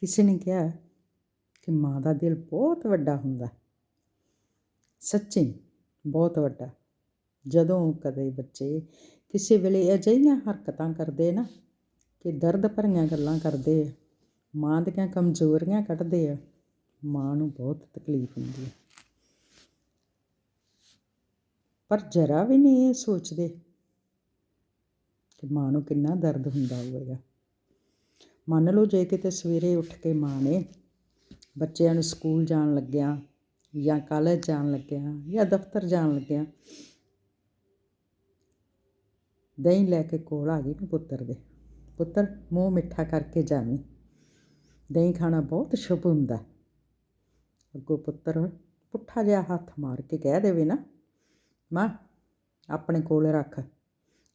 ਕਿਸੇ ਨੇ ਕਿਹਾ ਕਿ ਮਾਂ ਦਾ ਦਿਲ ਬਹੁਤ ਵੱਡਾ ਹੁੰਦਾ। ਸੱਚੀ ਬਹੁਤ ਵੱਡਾ। ਜਦੋਂ ਕਦੇ ਬੱਚੇ ਕਿਸੇ ਵੇਲੇ ਅਜਿਹੀਆਂ ਹਰਕਤਾਂ ਕਰਦੇ ਨਾ ਕਿ ਦਰਦ ਭਰੀਆਂ ਗੱਲਾਂ ਕਰਦੇ ਆ, ਮਾਂ ਦੀਆਂ ਕਮਜ਼ੋਰੀਆਂ ਕੱਢਦੇ ਆ, ਮਾਂ ਨੂੰ ਬਹੁਤ ਤਕਲੀਫ ਹੁੰਦੀ ਹੈ ਪਰ ਜਰਾ ਵੀ ਨਹੀਂ ਇਹ ਸੋਚਦੇ ਕਿ ਮਾਂ ਨੂੰ ਕਿੰਨਾ ਦਰਦ ਹੁੰਦਾ ਹੋਵੇਗਾ। ਮੰਨ ਲਓ ਜੇ ਕਿਤੇ ਸਵੇਰੇ ਉੱਠ ਕੇ ਮਾਂ ਨੇ ਬੱਚਿਆਂ ਨੂੰ ਸਕੂਲ ਜਾਣ ਲੱਗਿਆ ਜਾਂ ਕਾਲਜ ਜਾਣ ਲੱਗਿਆ ਜਾਂ ਦਫ਼ਤਰ ਜਾਣ ਲੱਗਿਆ, ਦਹੀਂ ਲੈ ਕੇ ਕੋਲ ਆ ਗਈ ਨਾ ਪੁੱਤਰ ਦੇ। ਪੁੱਤਰ, ਮੂੰਹ ਮਿੱਠਾ ਕਰਕੇ ਜਾਵੀਂ। ਦਹੀਂ ਖਾਣਾ ਬਹੁਤ ਸ਼ੁਭ ਹੁੰਦਾ। ਅੱਗੋਂ ਪੁੱਤਰ ਪੁੱਠਾ ਜਿਹਾ ਹੱਥ ਮਾਰ ਕੇ ਕਹਿ ਦੇਵੇ ਨਾ, ਮਾਂ, ਆਪਣੇ ਕੋਲ ਰੱਖ।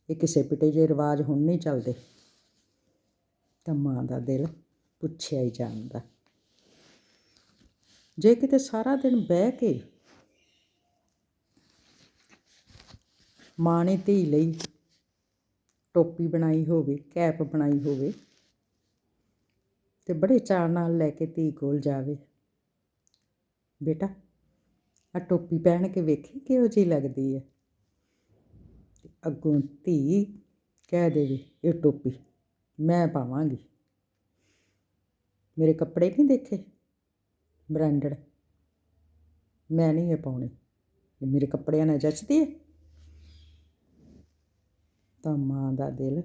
ਇਹ ਕਿਸੇ ਪਿਟੇ ਜੇ ਰਿਵਾਜ ਹੁਣ ਨਹੀਂ ਚੱਲਦੇ। ਤਾਂ ਮਾਂ ਦਾ ਦਿਲ ਪੁੱਛਿਆ ਹੀ ਜਾਂਦਾ। ਜੇ ਕਿਤੇ ਸਾਰਾ ਦਿਨ ਬਹਿ ਕੇ ਮਾਂ ਨੇ ਧੀ ਲਈ ਟੋਪੀ ਬਣਾਈ ਹੋਵੇ, ਕੈਪ ਬਣਾਈ ਹੋਵੇ ਤੇ ਬੜੇ ਚਾਅ ਨਾਲ ਲੈ ਕੇ ਧੀ ਕੋਲ ਜਾਵੇ, ਬੇਟਾ ਆ ਟੋਪੀ ਪਹਿਨ ਕੇ ਵੇਖੀ ਕਿਹੋ ਜਿਹੀ ਲੱਗਦੀ ਹੈ? ਅੱਗੋਂ ਧੀ ਕਹਿ ਦੇਵੇ, ਇਹ ਟੋਪੀ। ਮੈਂ ਪਾਵਾਂਗੀ। ਮੇਰੇ ਕੱਪੜੇ ਨਹੀਂ ਦੇਖੇ? ਬ੍ਰਾਂਡਡ ਮੈਂ ਨਹੀਂ ਇਹ ਪਾਉਣੇ। ਇਹ ਮੇਰੇ ਕੱਪੜਿਆਂ ਨਾਲ ਜੱਚਦੀ ਹੈ ਤਾਂ ਮਾਂ ਦਾ ਦਿਲ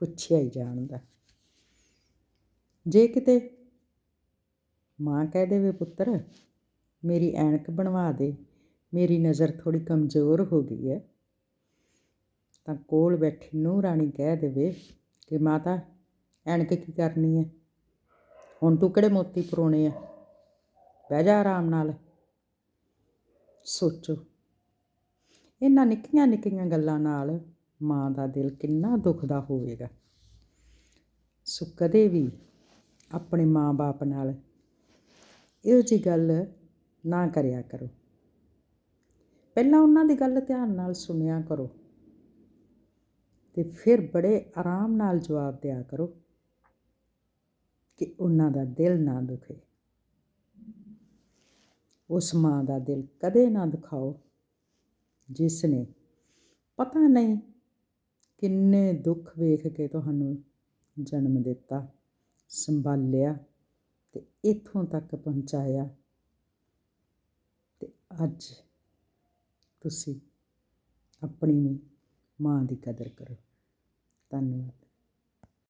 ਪੁੱਛਿਆ ਹੀ ਜਾਣਦਾ ਜੇ ਕਿਤੇ ਮਾਂ ਕਹਿ ਦੇਵੇ, ਪੁੱਤਰ, ਮੇਰੀ ਐਨਕ ਬਣਵਾ ਦੇ, ਮੇਰੀ ਨਜ਼ਰ ਥੋੜੀ ਕਮਜ਼ੋਰ ਹੋ ਗਈ ਹੈ ਤਾਂ ਕੋਲ ਬੈਠੀ ਨੂੰ ਰਾਣੀ ਕਹਿ ਦੇਵੇ ਕਿ ਮਾਤਾ, ਐਨਕ ਕੀ ਕਰਨੀ ਹੈ ਹੁਣ ਤੂੰ ਕਿਹੜੇ ਮੋਤੀ ਪਰੋਣੇ ਆ? ਬਹਿ ਜਾ ਆਰਾਮ ਨਾਲ। ਸੋਚੋ। ਇਹਨਾਂ ਨਿੱਕੀਆਂ ਨਿੱਕੀਆਂ ਗੱਲਾਂ ਨਾਲ ਮਾਂ ਦਾ ਦਿਲ ਕਿੰਨਾ ਦੁਖਦਾ ਹੋਵੇਗਾ। ਸੋ ਕਦੇ ਵੀ ਆਪਣੇ ਮਾਂ-ਬਾਪ ਨਾਲ ਇਹੋ ਜੀ ਗੱਲ ਨਾ ਕਰਿਆ ਕਰੋ। ਪਹਿਲਾਂ ਉਹਨਾਂ ਦੀ ਗੱਲ ਧਿਆਨ ਨਾਲ ਸੁਣਿਆ ਕਰੋ। ਅਤੇ ਫਿਰ ਬੜੇ ਆਰਾਮ ਨਾਲ ਜਵਾਬ ਦਿਆ ਕਰੋ ਕਿ ਉਹਨਾਂ ਦਾ ਦਿਲ ਨਾ ਦੁਖੇ। ਉਸ ਮਾਂ ਦਾ ਦਿਲ ਕਦੇ ਨਾ ਦੁਖਾਓ, ਜਿਸ ਨੇ ਪਤਾ ਨਹੀਂ ਕਿੰਨੇ ਦੁੱਖ ਵੇਖ ਕੇ ਤੁਹਾਨੂੰ ਜਨਮ ਦਿੱਤਾ, ਸੰਭਾਲਿਆ ਤੇ ਇੱਥੋਂ ਤੱਕ ਪਹੁੰਚਾਇਆ। ਤੇ ਅੱਜ ਤੁਸੀਂ ਆਪਣੀ ਮਾਂ ਦੀ ਕਦਰ ਕਰੋ। ਧੰਨਵਾਦ।